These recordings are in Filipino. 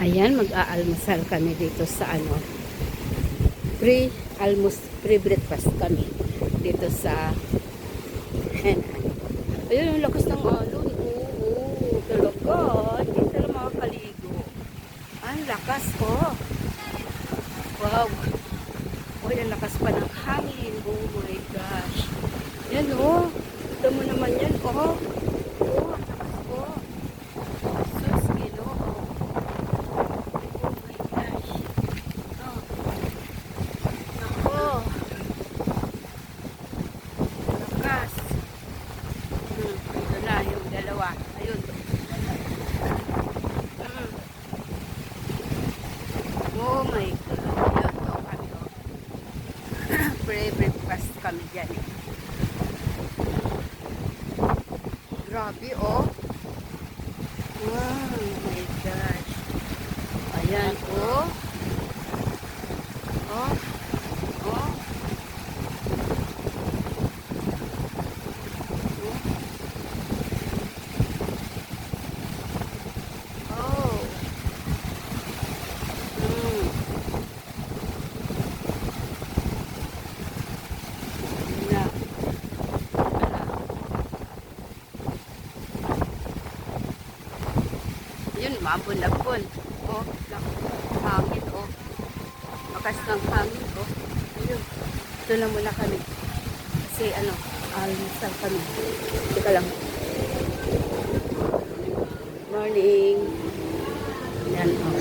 Ayan, mag-aalmusal kami dito sa ano. Pre almost pre breakfast kami dito sa Henan. Ayun, yung lakas ng alon. Oo, talaga. Hindi sila makakaligo. Ang lakas ko. Wow. Uy, ang lakas pa ng hangin. Oh my gosh. Yan oh. Ito mo naman yan. Oh. Oh, ang lakas ko. Sus, Ginoo. Oh my gosh. Oh. Nako. Lakas. Hmm, ito na yung dalawa. Ayun. Hmm. Oh my God. Yan, oh, kami, oh. Pre-breakfast kami dyan. Grabe, oh. Wow, my gosh. Ayan. Oh. Oh. Oh. Mm. Na. Yun, mabun-labun. Oh, lang. Hangin, oh. Makas ng hangin, oh. Ayun. Ito na muna kami. Kasi, ano, almusal kami. Teka lang. Morning. Yan, oh.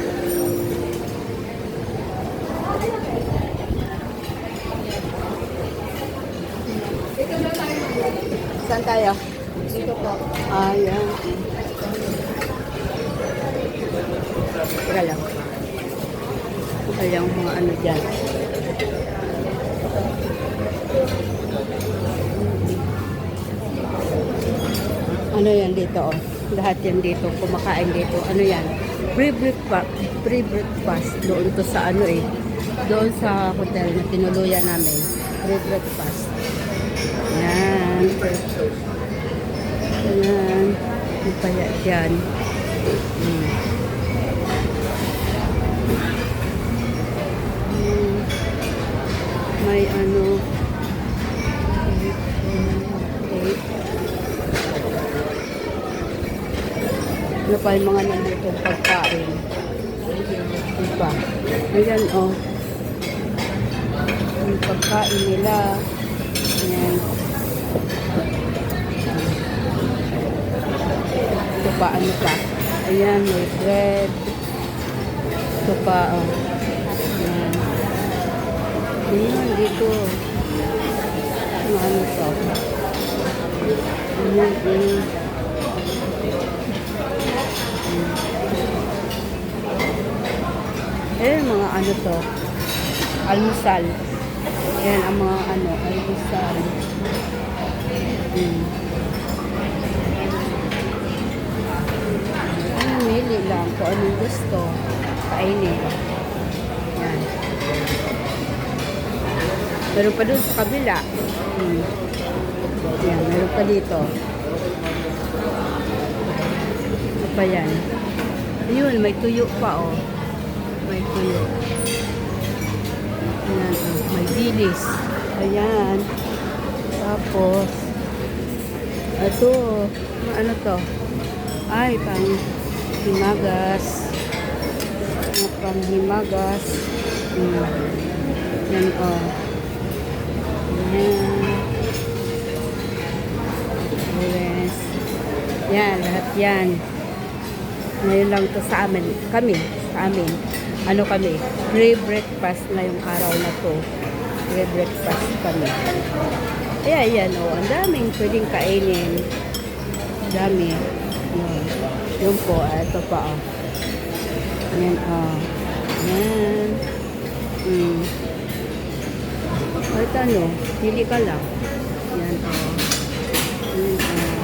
Saan tayo? Dito po. Ah, yan. Teka lang. Ayan mga ano dyan. Ano yan dito oh. Lahat yan dito. Kumakain dito. Ano yan? Free breakfast. Free breakfast. Doon to sa ano eh. Doon sa hotel na tinuluyan namin. Free breakfast. Yan. Ayan. Yung kaya dyan. Hmm. May ano. Ano pa yung mga nandito pagkain. Diba? Ayan, oh. Yung pagkain nila. Ayan. Pa, ano pa? Ayan, may bread. Ito pa, oh. Ayan. Ayan, dito. Ano, ano to? Ayan, ayan. Eh, mga ano to? Almusal. Ayan, ang mga ano, almusal. Hmm. Ano, mili lang kung anong gusto. Kainin. Yan. Meron pa dun sa kabila. Hmm. Yan, meron pa dito. Ano pa yan? Ayun, may tuyo pa, oh. May tuyo. Ayan, oh. May bilis. Ayan. Tapos, ito, ano to? Ay, pang himagas. Mga pang himagas. Hmm. Yan, oh. Yan. Yes. Yan, lahat yan. Ngayon lang to sa amin. Kami, sa amin. Ano kami? Free breakfast na yung araw na to. Free breakfast kami. Kaya yan, oh. Ang daming pwedeng kainin. Dami. Yun. Yun po, ah, ito pa, oh. Yan, oh. Yan. Hmm. Kahit ano, pili ka lang. Yan, oh. Yan, oh.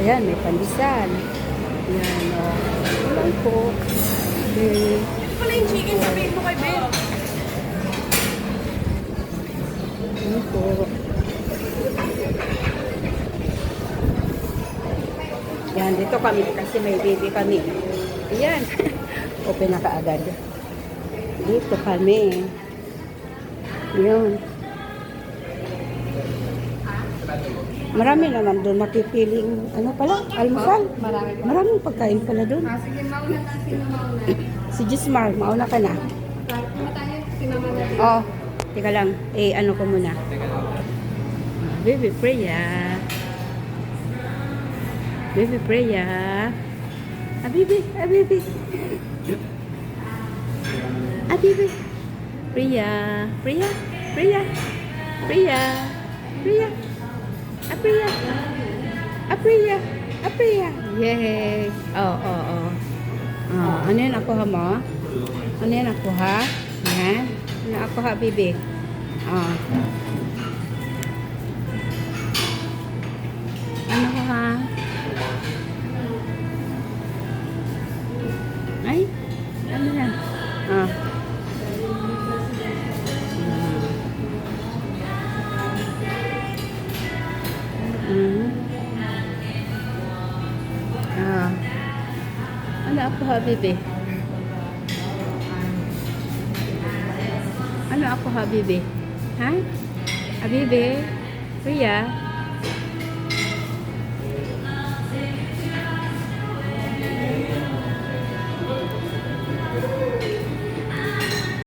Ayan, may pandesal. Yan, oh. Ayan po. Okay. Pala yung chicken, sabihin mo kay Ben. Ayan po. Yan, dito kami kasi may baby kami. Ayan. Open na kaagad. Dito kami. Yun. Marami naman doon mapipiling, ano pala, almusal. Marami. Maraming pagkain pala doon. Ah, sige, mauna ka. Sino mauna? Si Gismar, mauna ka na. Na. Oh, teka lang. Eh, ano ko muna. Baby Freya. Baby Freya. Ah, baby. Ah, baby. Ah, baby. Freya. Freya. Freya. Freya. Freya. Ah, Freya. Ah, Freya. Ah, Freya. Yay. Oh, oh, oh. Oh, ano yan ako ha mo? Ano yan ako ha? Yan. Ano ako ha, bibi? Oh. Ano ako ha, bibi? Ano ako, Habibi? Ha? Habibi? Priya?